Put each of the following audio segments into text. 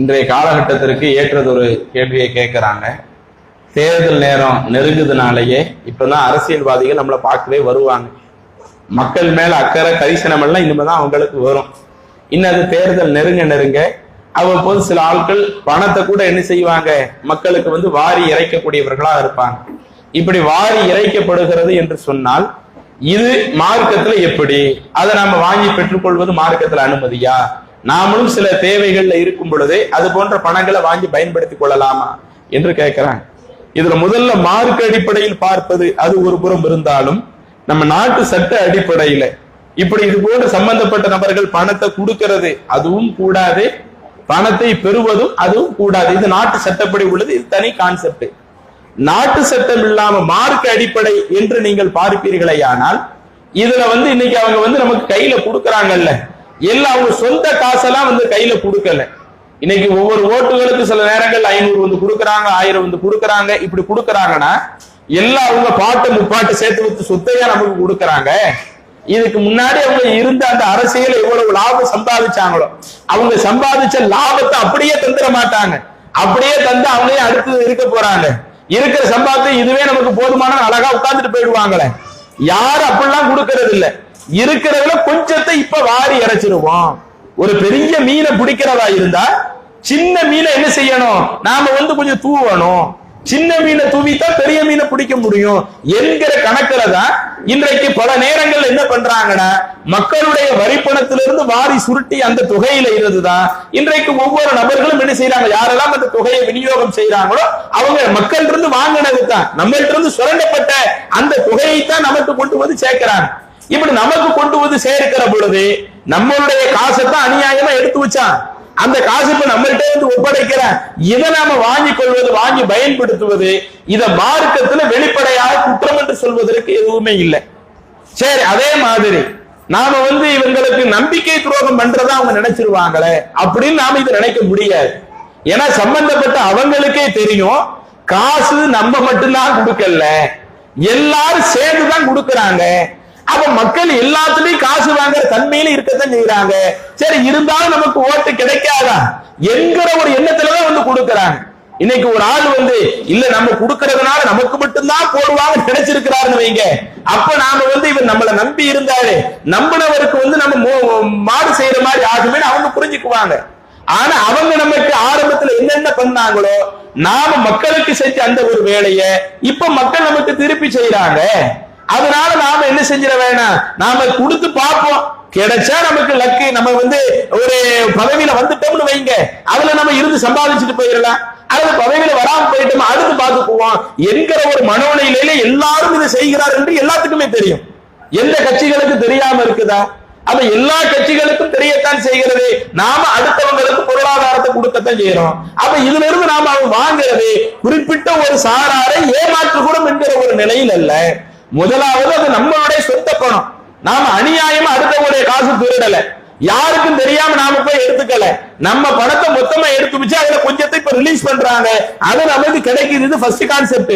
இன்றைய காலகட்டத்திற்கு ஏற்றதொரு கேள்வியை கேட்கிறாங்க. தேர்தல் நேரம் நெருங்குதுனாலேயே இப்பதான் அரசியல்வாதிகள் நம்மளை பார்க்கவே வருவாங்க. மக்கள் மேல அக்கறை கரிசனம் எல்லாம் இனிமேதான் அவங்களுக்கு வரும். இன்னும் அது தேர்தல் நெருங்க நெருங்க அவ்வப்போது சில ஆட்கள் பணத்தை கூட என்ன செய்வாங்க? மக்களுக்கு வந்து வாரி இறைக்கக்கூடியவர்களா இருப்பாங்க. இப்படி வாரி இறைக்கப்படுகிறது என்று சொன்னால் இது மார்க்கத்துல எப்படி? அதை நாம வாங்கி பெற்றுக்கொள்வது மார்க்கத்துல அனுமதியா? நாமளும் சில தேவைகள்ல இருக்கும் பொழுது அது போன்ற பணங்களை வாங்கி பயன்படுத்திக் கொள்ளலாமா என்று கேட்கிறாங்க இதுல முதல்ல மார்க் அடிப்படையில் பார்ப்பது அது ஒரு புறம் இருந்தாலும் நம்ம நாட்டு சட்ட அடிப்படையில இப்படி இது போன்ற சம்பந்தப்பட்ட நபர்கள் பணத்தை கொடுக்கிறது அதுவும் கூடாது பணத்தை பெறுவதும் அதுவும் கூடாது. இது நாட்டு சட்டப்படி உள்ளது இது தனி கான்செப்ட் நாட்டு சட்டம் இல்லாம மார்க் அடிப்படை என்று நீங்கள் பார்ப்பீர்களே ஆனால் இதுல வந்து இன்னைக்கு அவங்க வந்து நமக்கு கையில கொடுக்கறாங்கல்ல. எல்லாம் அவங்க சொந்த காசெல்லாம் வந்து கையில கொடுக்கல. இன்னைக்கு ஒவ்வொரு ஓட்டுகளுக்கு சில நேரங்கள் ஐநூறு வந்து கொடுக்கறாங்க ஆயிரம் வந்து கொடுக்கறாங்க. இப்படி கொடுக்கறாங்கன்னா எல்லாம் அவங்க பாட்டு முப்பாட்டு சேர்த்து வச்சு சொத்தையா நமக்கு கொடுக்கறாங்க. இதுக்கு முன்னாடி அவங்க இருந்த அந்த அரசியல் எவ்வளவு லாபம் சம்பாதிச்சாங்களோ அவங்க சம்பாதிச்ச லாபத்தை அப்படியே தந்துட மாட்டாங்க. அப்படியே தந்து அவங்களே அடுத்து இருக்க போறாங்க. இருக்கிற சம்பாத்தியம் இதுவே நமக்கு போதுமான அழகா உட்கார்ந்துட்டு போயிடுவாங்களே. யாரும் அப்படிலாம் கொடுக்கறது இல்லை இருக்கிறதுல கொஞ்சத்தை இப்ப வாரி இறைச்சிருவோம் ஒரு பெரிய மீனை பிடிக்கிறதா இருந்தா சின்ன மீனை என்ன செய்யணும்? நாம வந்து கொஞ்சம் தூவணும். சின்ன மீனை தூவித்தான் பெரிய மீனை பிடிக்க முடியும் என்கிற கணக்குல தான் இன்றைக்கு பல நேரங்கள் என்ன பண்றாங்கன்னா மக்களுடைய வரிப்பணத்திலிருந்து வாரி சுருட்டி அந்த தொகையில இருந்துதான் இன்றைக்கு ஒவ்வொரு நபர்களும் என்ன செய்யறாங்க யாரெல்லாம் அந்த தொகையை விநியோகம் செய்யறாங்களோ அவங்க மக்கள் இருந்து வாங்கினது தான் நம்மள்ட இருந்து சுரண்டப்பட்ட அந்த தொகையை தான் நமக்கு கொண்டு வந்து சேர்க்கிறாங்க. இப்படி நமக்கு கொண்டு வந்து சேர்க்கிற பொழுது நம்மளுடைய காசை தான் அநியாயமா எடுத்து வச்சான் அந்த காசு இப்ப நம்மள்கிட்ட வந்து ஒப்படைக்கிற? இதை நாம வாங்கிக் கொள்வது வாங்கி பயன்படுத்துவது இத மார்க்கத்துல வெளிப்படையாக குற்றம் என்று சொல்வதற்கு எதுவுமே இல்லை. சரி அதே மாதிரி நாம வந்து இவங்களுக்கு நம்பிக்கை துரோகம் பண்றதா அவங்க நினைச்சிருவாங்களே? அப்படின்னு நாம இதை நினைக்க முடியாது. ஏன்னா சம்பந்தப்பட்ட அவங்களுக்கே தெரியும் காசு நம்ம மட்டும்தான் கொடுக்கல. எல்லாரும் சேர்ந்து தான் கொடுக்கறாங்க. அப்ப மக்கள் எல்லாத்துலயும் காசு வாங்குற தன்மையில இருக்கத்தான் செய்யறாங்க சரி இருந்தாலும் நமக்கு ஓட்டு கிடைக்காதா? என்கிற ஒரு எண்ணத்துலதான் வந்து கொடுக்கறாங்க. இன்னைக்கு ஒரு ஆள் வந்து இல்ல நம்ம கொடுக்கறதுனால நமக்கு மட்டும்தான் போடுவாங்க நினைச்சிருக்கிறாருன்னு வைங்க. அப்ப நாம வந்து இவர் நம்மளை நம்பி இருந்தாரு நம்பினவருக்கு வந்து நம்ம மாடு செய்யற மாதிரி ஆகுமே அவங்க புரிஞ்சுக்குவாங்க. ஆனா அவங்க நமக்கு ஆரம்பத்துல என்னென்ன பண்ணாங்களோ நாம மக்களுக்கு செஞ்ச அந்த ஒரு வேலையை இப்ப மக்கள் நமக்கு திருப்பி செய்யறாங்க அதனால நாம என்ன செஞ்சிட வேணாம் நாம கொடுத்து பார்ப்போம். கிடைச்சா நமக்கு லக்கு நம்ம வந்து ஒரு பதவியில வந்துட்டோம்னு வைங்க. அதுல நம்ம இருந்து சம்பாதிச்சுட்டு போயிடலாம். அல்லது பதவியில வராம போயிட்டோம் அடுத்து பார்த்துக்குவோம் என்கிற ஒரு மனோநிலையில எல்லாரும் இதை செய்கிறார் என்று எல்லாத்துக்குமே தெரியும். எந்த கட்சிகளுக்கு தெரியாம இருக்குதா? அப்ப எல்லா கட்சிகளுக்கும் தெரியத்தான் செய்கிறது. நாம அடுத்தவங்களுக்கு பொருளாதாரத்தை கொடுக்கத்தான் செய்யறோம். அப்ப இதுல இருந்து நாம அவங்க வாங்குறது குறிப்பிட்ட ஒரு சாராரை ஏமாற்றுகிறோம் என்கிற ஒரு நிலையில் அல்ல. முதலாவது அது நம்மளுடைய சொந்த பணம். நாம அநியாயமா அடுத்தவங்களுடைய காசு திருடல. யாருக்கும் தெரியாம நாம போய் எடுத்துக்கல. நம்ம பணத்தை மொத்தமா எடுத்து வச்சு அதுல கொஞ்சத்தை இப்ப ரிலீஸ் பண்றாங்க. அது நமக்கு கிடைக்குது. ஃபர்ஸ்ட் கான்செப்ட்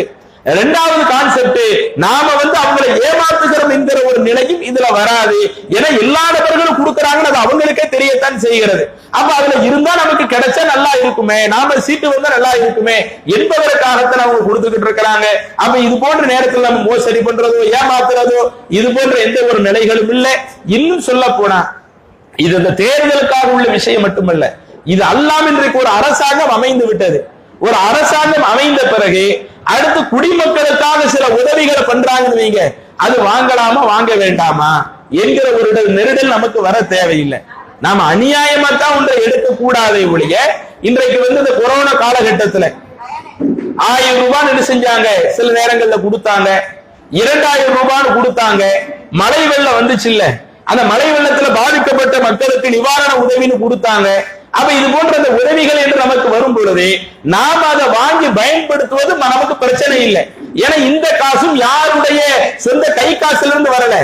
ரெண்டாவது கான்செப்ட் நாம வந்து அவங்களை ஏமாத்துகிறோம் என்கிற ஒரு நிலையும் இதுல வராது. ஏன்னா எல்லா நபர்களும் கொடுக்கறாங்கன்னு அது அவங்களுக்கே தெரியத்தான் செய்கிறது. அப்ப அதுல இருந்தா நமக்கு கிடைச்சா நல்லா இருக்குமே நாம சீட்டு வந்தா நல்லா இருக்குமே என்பதற்காகத்தான் அவங்க கொடுத்துக்கிட்டு இருக்கிறாங்க. அப்ப இது போன்ற நேரத்தில் நம்ம மோசடி பண்றதோ ஏமாத்துறதோ இது போன்ற எந்த ஒரு நிலைகளும் இல்லை. இன்னும் சொல்ல போனா இது இந்த தேர்தலுக்காக உள்ள விஷயம் மட்டுமல்ல இது அல்லாம இன்றைக்கு ஒரு அரசாங்கம் அமைந்து விட்டது. ஒரு அரசாங்கம் அமைந்த பிறகு அடுத்து குடிமக்களுக்காக சில உதவிகளை பண்றாங்கன்னு வைங்க. அது வாங்கலாமா வாங்க வேண்டாமா? என்கிற ஒரு நெருடல் நமக்கு வர தேவையில்லை. நாம அநியாயமா தான் ஒன்றை எடுக்க கூடாதே ஒழிய இன்றைக்கு வந்து இந்த கொரோனா காலகட்டத்துல ஆயிரம் ரூபாய் என்ன செஞ்சாங்க? சில நேரங்கள்ல கொடுத்தாங்க. இரண்டாயிரம் ரூபான்னு கொடுத்தாங்க. மழை வெள்ளம் வந்துச்சு இல்ல அந்த மழை வெள்ளத்துல பாதிக்கப்பட்ட மக்களுக்கு நிவாரண உதவின்னு கொடுத்தாங்க. அப்ப இது போன்ற அந்த உதவிகள் என்று நமக்கு வரும் பொழுது நாம் அதை வாங்கி பயன்படுத்துவது நமக்கு பிரச்சனை இல்லை. ஏன்னா இந்த காசும் யாருடைய சொந்த கை காசுல இருந்து வரல.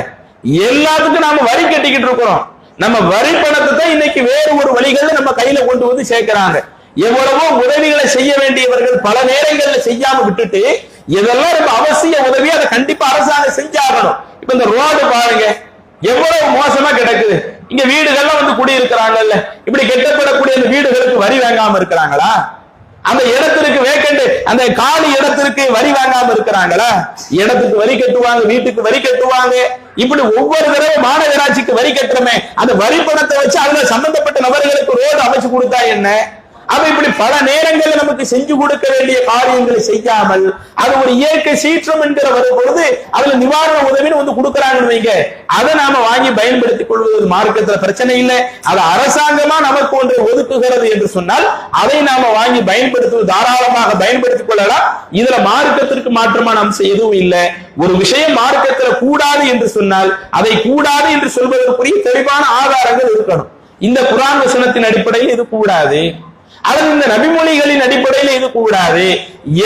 எல்லாத்துக்கும் நாம வரி கட்டிக்கிட்டு இருக்கிறோம். நம்ம வரி பணத்தை தான் இன்னைக்கு வேறு ஒரு வழிகள்ல நம்ம கையில கொண்டு வந்து சேர்க்கிறாங்க. எவ்வளவோ உதவிகளை செய்ய வேண்டியவர்கள் பல நேரங்கள்ல செய்யாம விட்டுட்டு இதெல்லாம் ரொம்ப அவசிய உதவி அதை கண்டிப்பா அரசாங்கம் செஞ்சாகணும். இப்ப இந்த ரோடு பாருங்க எவ்வளவு மோசமா கிடக்குது. இங்க வீடுகள்லாம் வந்து குடியிருக்கிறாங்கல்ல. இப்படி கெட்டப்படக்கூடிய அந்த வீடுகளுக்கு வரி வாங்காம இருக்கிறாங்களா? அந்த இடத்திற்கு வேக்கண்ட் அந்த காலி இடத்திற்கு வரி வாங்காம இருக்கிறாங்களா? இடத்துக்கு வரி கட்டுவாங்க வீட்டுக்கு வரி கட்டுவாங்க. இப்படி ஒவ்வொரு தடவை மாநகராட்சிக்கு வரி கட்டுறமே. அந்த வரி பணத்தை வச்சு அதுல சம்பந்தப்பட்ட நபர்களுக்கு ரோடு அமைச்சு கொடுத்தா என்ன? அப்ப இப்படி பல நேரங்களில் நமக்கு செஞ்சு கொடுக்க வேண்டிய காரியங்களை செய்யாமல் அது ஒரு இயற்கை சீற்றம் என்கிற வரும் பொழுது அதுல நிவாரண உதவின்னு வந்து கொடுக்கறாங்கன்னு வைங்க. அதை நாம வாங்கி பயன்படுத்திக் கொள்வது மார்க்கத்துல பிரச்சனை இல்லை. அது அரசாங்கமா நமக்கு ஒன்றை ஒதுக்குகிறது என்று சொன்னால் அதை நாம வாங்கி பயன்படுத்துவது தாராளமாக பயன்படுத்திக் கொள்ளலாம். இதுல மார்க்கத்திற்கு மாற்றமான அம்சம் எதுவும் இல்லை. ஒரு விஷயம் மார்க்கத்துல கூடாது என்று சொன்னால் அதை கூடாது என்று சொல்வதற்குரிய தெளிவான ஆதாரங்கள் இருக்கணும். இந்த குரான் வசனத்தின் அடிப்படையில் இது கூடாது. அல்லது இந்த நபிமொழிகளின் அடிப்படையில் இது கூடாது.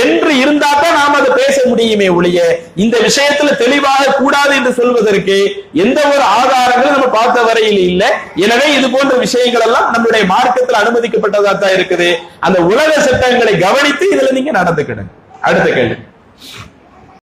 என்று இருந்தா தான் நாம் அதை பேச முடியுமே ஒழிய இந்த விஷயத்துல தெளிவாக கூடாது என்று சொல்வதற்கு எந்த ஒரு ஆதாரங்களும் நம்ம பார்த்த வரையில் இல்லை. எனவே இது போன்ற விஷயங்கள் எல்லாம் நம்முடைய மார்க்கத்தில் அனுமதிக்கப்பட்டதா தான் இருக்குது. அந்த உலக சட்டங்களை கவனித்து இதுல நீங்க நடந்துக்கிடுங்க. அடுத்த கேள்வி.